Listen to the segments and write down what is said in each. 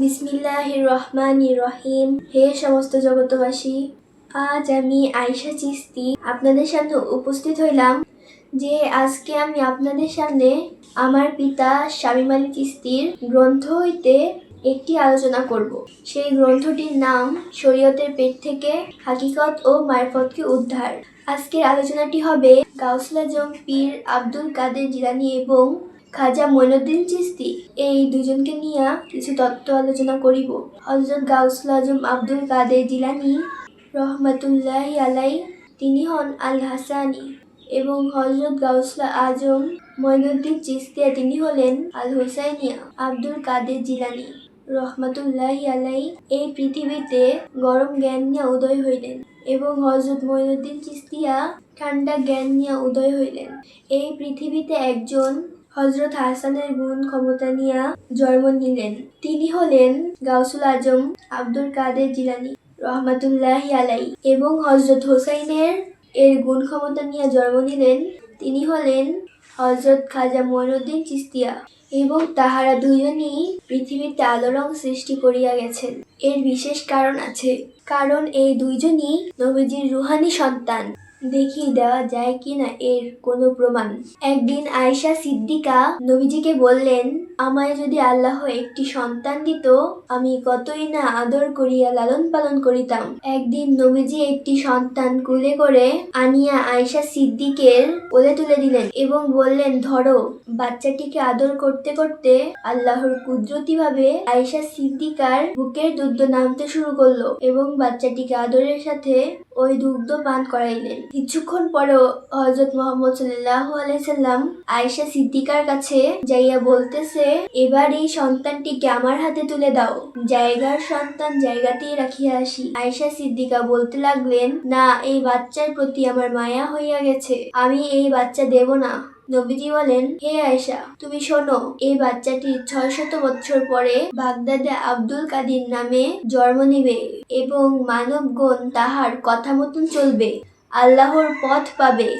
বিসমিল্লাহ রহমান রহিম হে সমস্ত জগতবাসী আজ আমি আয়শা চিস্তি আপনাদের সামনে উপস্থিত হইলাম, যে আজকে আমি আপনাদের সামনে আমার পিতা শামীম আলী চিস্তির গ্রন্থ হইতে একটি আলোচনা করব। সেই গ্রন্থটির নাম শরীয়তের পেট থেকে হাকিকত ও মারফতকে উদ্ধার। আজকের আলোচনাটি হবে গাউসুল আজম পীর আব্দুল কাদের জিলানি এবং খাজা মঈনুদ্দিন চিস্তি এই দুজনকে নিয়ে কিছু তত্ত্ব আলোচনা করিব। হজরত গাউসুল আজম আব্দুল কাদের জিলানি রহমতুল্লাহ আলাই তিনি হন আল হাসানি এবং হজরত গাউসুল আজম মঈনুদ্দিন চিস্তিয়া তিনি হলেন আল হুসাইনিয়া আব্দুল কাদের জিলানি রহমতুল্লাহ আলাই এই পৃথিবীতে গরম জ্ঞান নিয়ে উদয় হইলেন এবং হজরত মঈনুদ্দিন চিস্তিয়া ঠান্ডা জ্ঞান নিয়ে উদয় হইলেন। এই পৃথিবীতে একজন হজরত হাসানের গুণ ক্ষমতা নিয়ে জন্ম নিলেন। তিনি হলেন গাউসুল আজম আব্দুল কাদের জিলানি রহমাতুল্লাহ আলাই এবং হজরত হোসাইনের এর গুণ ক্ষমতা নিয়ে জন্ম নিলেন। তিনি হলেন হজরত খাজা মঈনুদ্দিন চিস্তিয়া। এবং তাহারা দুজনই পৃথিবীতে আলোড়ন সৃষ্টি করিয়া গেছেন। এর বিশেষ কারণ আছে। কারণ এই দুইজনই নবীজির রুহানি সন্তান। দেখিয়ে দেওয়া যায় কিনা এর কোনো প্রমাণ। একদিন আয়েশা সিদ্দিকা নবীজিকে বললেন, আমায় যদি আল্লাহ একটি সন্তান দিত, আমি কতই না আদর করিয়া লালন পালন করিতাম। একদিন নবীজি একটি সন্তান কুলে করে আনিয়া আয়েশা সিদ্দিকের কোলে তুলে দিলেন এবং বললেন, ধরো, বাচ্চাটিকে আদর করতে করতে আল্লাহর কুদরতি ভাবে আয়েশা সিদ্দিকার বুকের দুগ্ধ নামতে শুরু করল এবং বাচ্চাটিকে আদরের সাথে ওই দুগ্ধ পান করাইলেন। কিছুক্ষণ পরেও হজরত মোহাম্মদ সাল্লাহ আলাইসাল্লাম আয়েশা সিদ্দিকার কাছে যাইয়া বলতেছে, এবার এই সন্তানটিকে আমার হাতে তুলে দাও। জায়গার সন্তান জায়গাতেই রাখিয়া আসি। আয়েশা সিদ্দিকা বলতে লাগলেন, না, এই বাচ্চার প্রতি আমার মায়া হইয়া গেছে। আমি এই বাচ্চা দেব না। নবীজি বলেন, হে আয়েশা, তুমি শোনো, এই বাচ্চাটি ছয় শত বছর পরে বাগদাদে আব্দুল কাদির নামে জন্ম নিবে এবং মানবগণ তাহার কথা মতন চলবে। আল্লাহর পথ পাবে।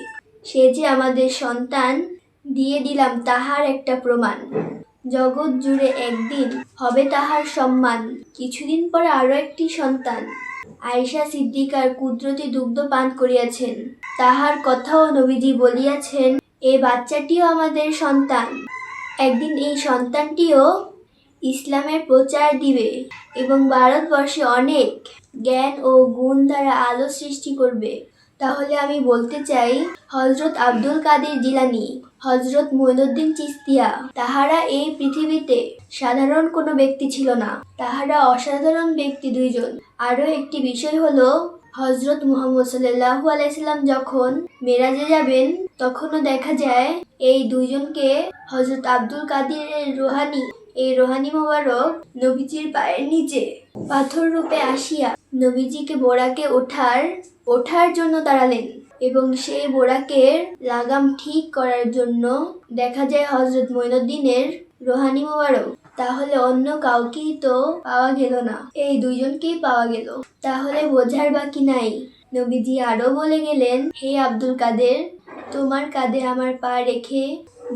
সে যে আমাদের সন্তান দিয়ে দিলাম তাহার একটা প্রমাণ। জগৎ জুড়ে একদিন হবে তাহার সম্মান। কিছুদিন পরে আরও একটি সন্তান। আয়েশা সিদ্দিকার কুদরতি দুগ্ধ পান করিয়াছেন। তাহার কথাও নবীজি বলিয়াছেন, এ বাচ্চাটিও আমাদের সন্তান। একদিন এই সন্তানটিও ইসলামের প্রচার দিবে এবং ভারতবর্ষে অনেক জ্ঞান ও গুণ দ্বারা আলো সৃষ্টি করবে। তাহলে আমি বলতে চাই হজরত আব্দুল কাদের জিলানি হজরত মঈনুদ্দিন চিস্তিয়া তাহারা এই পৃথিবীতে সাধারণ কোনো ব্যক্তি ছিল না। তাহারা অসাধারণ ব্যক্তি দুইজন। আরও একটি বিষয় হলো হজরত মুহাম্মদ সাল্লাহু আলাইসাল্লাম যখন মেরাজে যাবেন, তখনও দেখা যায়, এই দুইজনকে হজরত আব্দুল কাদিরের রোহানি এই রোহানি মোবারক নবীজির পায়ের নিচে পাথর রূপে আসিয়া নবীজিকে বোরাকে ওঠার ওঠার জন্য দাঁড়ালেন এবং সেই বোরাকের লাগাম ঠিক করার জন্য দেখা যায় হজরত মঈনুদ্দিনের রোহানি মোবারক। তাহলে অন্য কাউকেই তো পাওয়া গেল না, এই দুইজনকেই পাওয়া গেল। তাহলে বোঝার বাকি নাই। নবীজি আরও বলে গেলেন, হে আব্দুল কাদের, তোমার কাঁধে আমার পা রেখে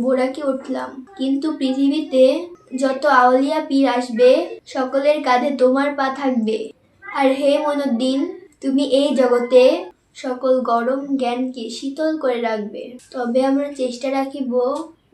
বোরাকে উঠলাম। কিন্তু পৃথিবীতে যত আউলিয়া পীর আসবে, সকলের কাঁধে তোমার পা থাকবে। আর হে মনুদ্দিন, তুমি এই জগতে সকল গরম জ্ঞানকে শীতল করে রাখবে। তবে আমরা চেষ্টা রাখিব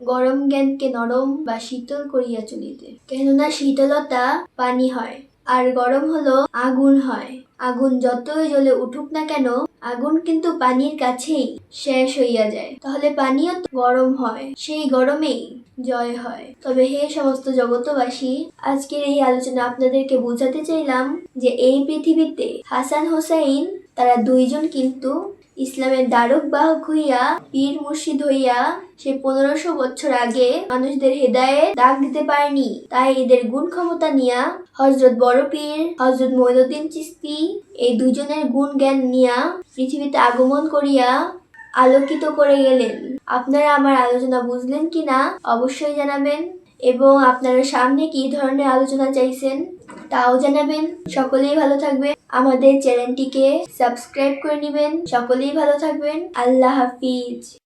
গরম জ্ঞানকে নরম বা শীতল করিয়া চলিতে। কেননা শীতলতা পানি হয়। আর গরম হলো আগুন হয়। আগুন যতই জ্বলে উঠুক না কেন, আগুন কিন্তু পানির কাছেই শেষ হইয়া যায়। তাহলে পানিও গরম হয়, সেই গরমেই জয় হয়। তবে হে সমস্ত জগতবাসী আজকের এই আলোচনা আপনাদেরকে বোঝাতে চাইলাম যে এই পৃথিবীতে হাসান হোসাইন, তারা দুইজন কিন্তু ইসলামের দ্বারক বাহক হইয়া, পীর মুর্শিদ হইয়া সে পনেরোশো বছর আগে মানুষদের হেদায়ে ডাক দিতে পারেনি। তাই এদের গুণ ক্ষমতা নিয়া হজরত বড় পীর হজরত মঈনুদ্দিন চিস্তি এই দুজনের গুণ জ্ঞান নিয়া পৃথিবীতে আগমন করিয়া আলোকিত করে গেলেন। আপনারা আমার আলোচনা বুঝলেন কি না অবশ্যই জানাবেন এবং আপনারা সামনে কি ধরনের আলোচনা চাইছেন তাও জানাবেন। সকলেই ভালো থাকবেন। আমাদের চ্যানেলটিকে সাবস্ক্রাইব করে নেবেন। সকলেই ভালো থাকবেন। আল্লাহ হাফিজ।